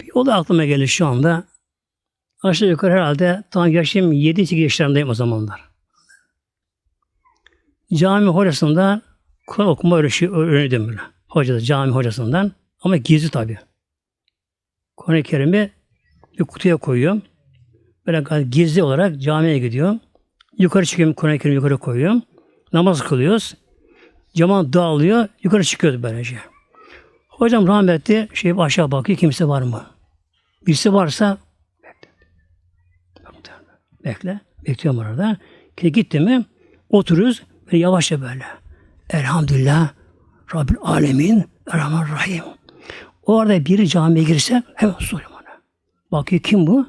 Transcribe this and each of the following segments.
Bir olay aklıma geldi şu anda. Aşağı yukarı herhalde tam yaşım 7-8 yaşlarındayım o zamanlar. Cami hocasından Kur'an okuma öğretiyor, öğrendim böyle. Hocada, cami hocasından. Ama gizli tabii. Kur'an-ı Kerim'i bir kutuya koyuyorum. Böyle gizli olarak camiye gidiyorum. Yukarı çıkıyorum, Kur'an-ı Kerim'i yukarı koyuyorum. Namaz kılıyoruz. Cemaat dağılıyor, yukarı çıkıyoruz böylece. Hocam rahmetli şey aşağı bakıyor, kimse var mı? Birisi varsa bekle. Bekle. Bekliyorum orada. Gitti mi oturuyoruz ve yavaşça böyle. Elhamdülillah Rabbil Alemin Erhaman Rahim. O arada biri camiye girse hemen soruyorum ona. Bakıyor kim bu?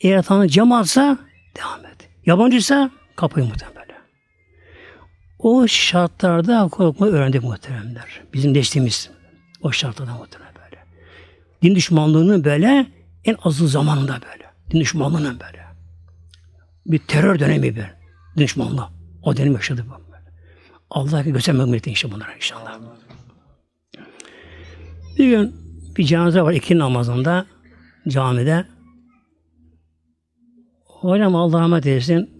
Eğer tanrı cemaatsa devam et. Yabancıysa kapıyı muhtemelen. O şartlarda korkmayı öğrendik muhteremler. Bizim geçtiğimiz şartlarda muhtemelen böyle. Din düşmanlığının böyle en azı zamanında böyle. Din düşmanlığının böyle. Bir terör dönemi bir. Din düşmanlığı. O dönem yaşadı bu. Allah göstermek mümkün inşallah bunlara inşallah. Bir gün bir cenaze var iki namazında camide. Hocam Allah rahmet eylesin.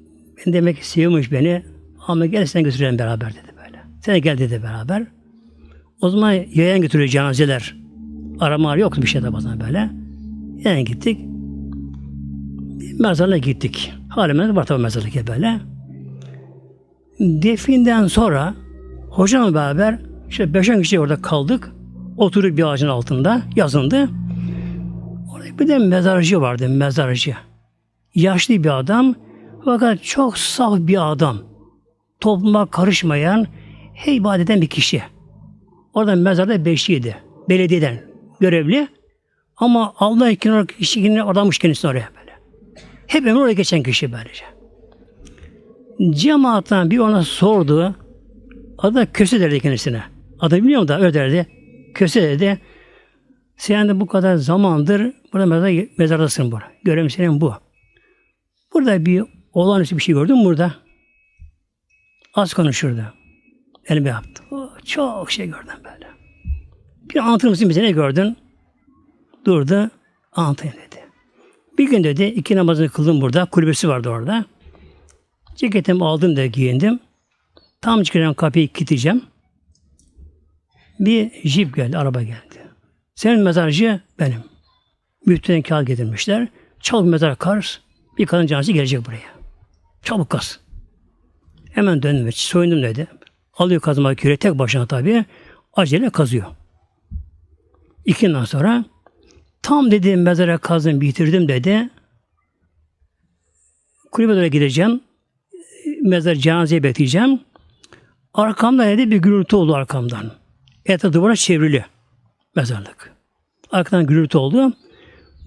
Ben demek ki seviyormuş beni. Ama gel sen götürelim beraber dedi böyle. Sen gel dedi beraber. O zaman yayan götürüyor cenazeler. Arama yoktu bir şey de bazen böyle. Yayan gittik. Mezarlığa gittik. Halimiz var tabi mezarlık böyle. Definden sonra hocamla beraber işte beş on kişi orada kaldık. Oturduk bir ağacın altında. Yazındı. Orada bir de mezarcı vardı. Mezarcı. Yaşlı bir adam. Fakat çok saf bir adam. Topluma karışmayan, heybat eden bir kişi. Orada mezarda beşliydi. Belediyeden görevli. Ama Allah için kişinin adammış kendisini oraya böyle. Hep ömür oraya geçen kişi böylece. Cemaatten bir ona sordu. Adı da Köse derdi kendisine. Adı biliyor da öyle derdi. Köse dedi. Sen de bu kadar zamandır burada mezar, mezardasın burada. Görevim senin bu. Burada bir olağanüstü bir şey gördün mü burada? Az konuşurdu. Elime yaptı. Çok şey gördüm böyle. Bir anlatır mısın bize ne gördün? Durdu. Anlatayım dedi. Bir gün dedi iki namazını kıldım burada. Kulübesi vardı orada. Ceketimi aldım da giyindim. Tam çıkacağım kapıyı kilitleyeceğim. Bir jip geldi, araba geldi. Senin mezarcı benim. Müftüden kağıt getirmişler. Çabuk mezar kar. Bir kadın canlısı gelecek buraya. Çabuk kaz. Hemen döndüm. Soyundum dedi. Alıyor kazma küre tek başına tabii. Acele kazıyor. İki sonra tam dedi mezara kazdım bitirdim dedi. Kulübe doğru gideceğim. Mezar cenazeye bekleyeceğim. Arkamda dedi bir gürültü oldu arkamdan. Etrafı duvara çevrili mezarlık. Arkadan gürültü oldu.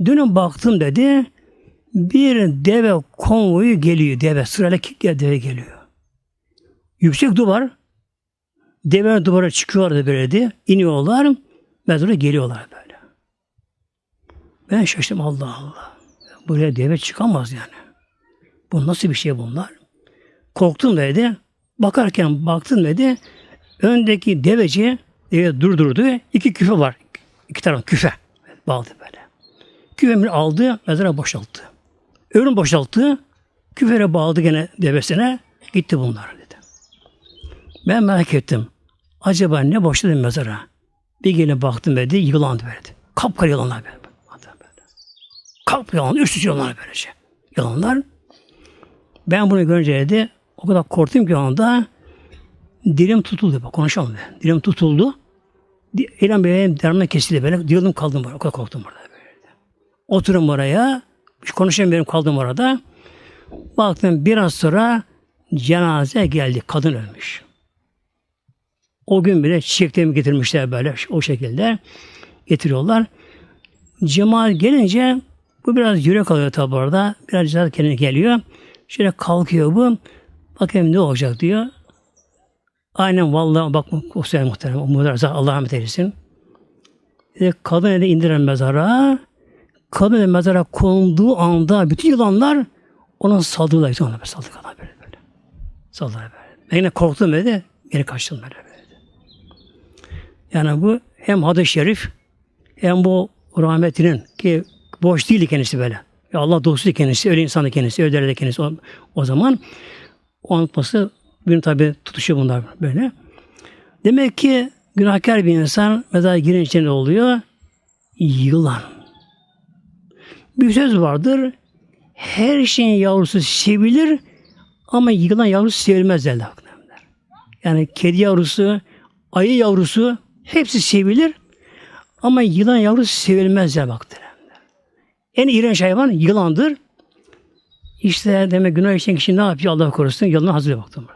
Dönüp baktım dedi. Bir deve konvoyu geliyor. Deve sırayla deve geliyor. Yüksek duvar. Deve duvara çıkıyorlar böyle de. iniyorlar. Mezara geliyorlar böyle. Ben şaştım Allah Allah. Buraya deve çıkamaz yani. Bu nasıl bir şey bunlar? Korktum dedi. Bakarken baktım dedi. Öndeki deveci deve durdurdu. İki küfe var. İki taraf küfe. Bağladı böyle. Küfemi aldı, mezara boşalttı. Öbürünü boşalttı. Küfere bağladı gene devesine. Gitti bunlar dedi. Ben merak ettim. Acaba ne boşladı mezara? Bir gelin baktım dedi, yılan verdi. Kapkara yılanlar böyle. Kalp yılan, üst üste yılanlar böylece. Yılanlar. Ben bunu görünce dedi, o kadar korktum ki anda dilim tutuldu. Bak konuşamam ben. Dilim tutuldu. Elim benim derman kesildi böyle. Dilim kaldım orada. O kadar korktum orada. Böyle. Oturum oraya. Hiç konuşamıyorum kaldım orada. Baktım biraz sonra cenaze geldi. Kadın ölmüş. O gün bile çiçeklerimi getirmişler böyle o şekilde getiriyorlar. Cemal gelince bu biraz yürek alıyor tabi orada. Biraz cezat kendine geliyor. Şöyle kalkıyor bu. Bakayım ne olacak diyor. Aynen vallahi bak o sen muhterem. Muhterem Allah rahmet eylesin. E, kadın eli indiren mezara. Kadın mezara konduğu anda bütün yılanlar ona saldırdılar. Ona saldırdılar böyle böyle. Saldırdılar böyle. Ben yine korktum dedi. Geri kaçtım böyle. Yani bu hem hadis-i şerif hem bu rahmetinin ki boş değildi kendisi böyle. Ya Allah dostuydu kendisi, öyle insandı kendisi, öyle derdi kendisi o, o zaman. O anlatması benim tabi tutuşuyor bunlar böyle. Demek ki günahkar bir insan mezara girince ne oluyor? Yılan. Bir söz vardır. Her şeyin yavrusu sevilir ama yılan yavrusu sevilmez derler. Yani kedi yavrusu, ayı yavrusu hepsi sevilir ama yılan yavrusu sevilmez der bak En iğrenç hayvan yılandır. İşte demek günah işleyen kişi ne yapıyor Allah korusun? Yılana hazır baktım.